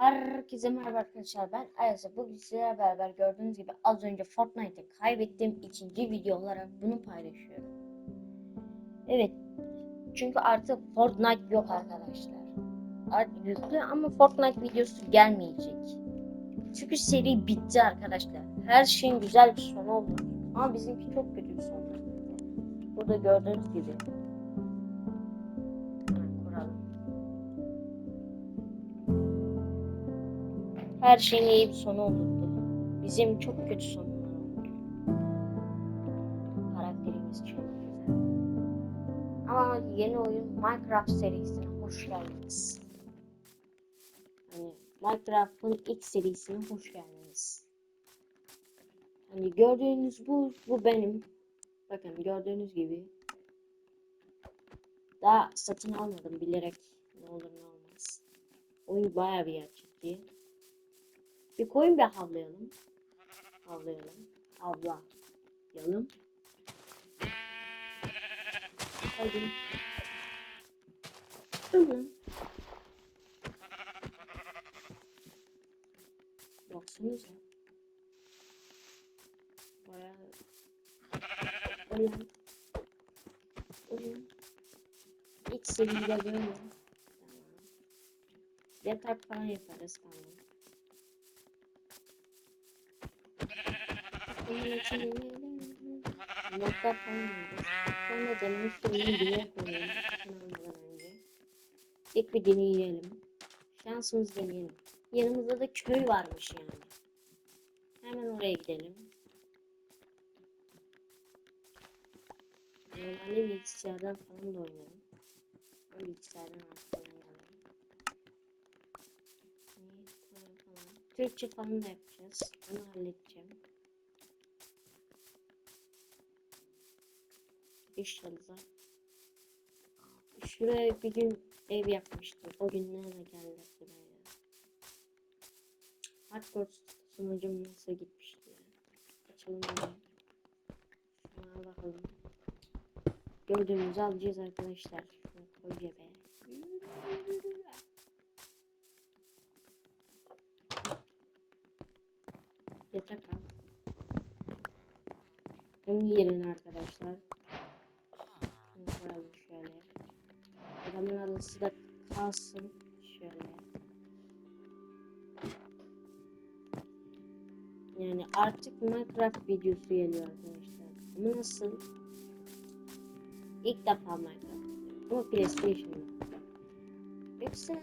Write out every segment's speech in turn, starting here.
Herkese merhaba arkadaşlar ben Ayasa. Bugün sizlerle beraber gördüğünüz gibi az önce Fortnite'ı kaybettiğim ikinci video olarak bunu paylaşıyorum. Evet. Çünkü artık Fortnite yok arkadaşlar. Artık yüklü ama Fortnite videosu gelmeyecek. Çünkü seri bitti arkadaşlar. Her şeyin güzel bir sonu oldu. Ama bizimki çok kötü bir son. Burada gördüğünüz gibi. Her şeyin iyi bir sonu olurdu. Bizim çok kötü sonlar oldu. Karakterimiz çok güzel. Ama yeni oyun Minecraft serisine hoş geldiniz. Hani Minecraft'ın ilk serisine hoş geldiniz. Hani gördüğünüz bu, bu benim. Bakın gördüğünüz gibi. Daha satın almadım bilerek ne olur ne olmaz. Oyun bayağı bir gerçekçi. Bir koyun bir havlayalım. Havlayalım. Havlayalım. Hadi. Tamam. Baksanıza. Bayağı... Ulan. Ulan. İlk seride böyle. Tamam. Yatak falan yaparız tamam. Aldık. Sonra denemiş oyunu bile koyalım. Önce. Bir deneyelim. Şansımız deneyelim. Yanımızda da köy varmış yani. Hemen oraya gidelim. Normalde bilgisayardan falan da oynarım. Ama bilgisayardan artık oynayalım. Türkçe falan da yapacağız. Onu halledeceğim. İnşallah. Şuraya bir gün ev yapmıştım. O günlerle geldi buraya. Hardcore sunucum nasıl gitmişti. Açalım bunu. Şuna bakalım. Gördüğümüzü alacağız arkadaşlar. Şunu koy cebe. Yatak al. Hem yerin arkadaşlar. Şunu koyalım şöyle. Adamın adısı da kalsın. Şöyle. Yani artık Minecraft videosu geliyor arkadaşlar. Ama nasıl? İlk defa Minecraft. Ama PlayStation'da. Yoksa...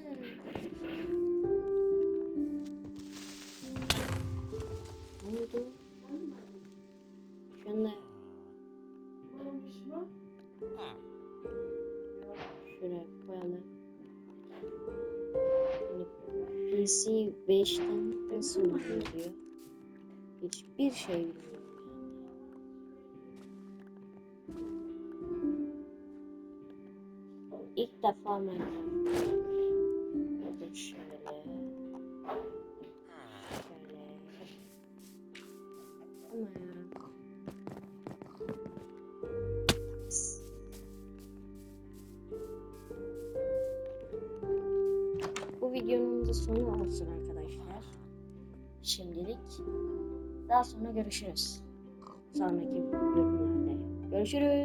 Ne oldu? Şuraya koyalım. Yani PC 5'ten nasıl oluyor? Hiçbir şey bilmiyorum. İlk defa Minecraft. Şöyle. Şöyle. Ama ya. Şimdilik. Daha sonra görüşürüz. Sonraki bölümlerde. Görüşürüz.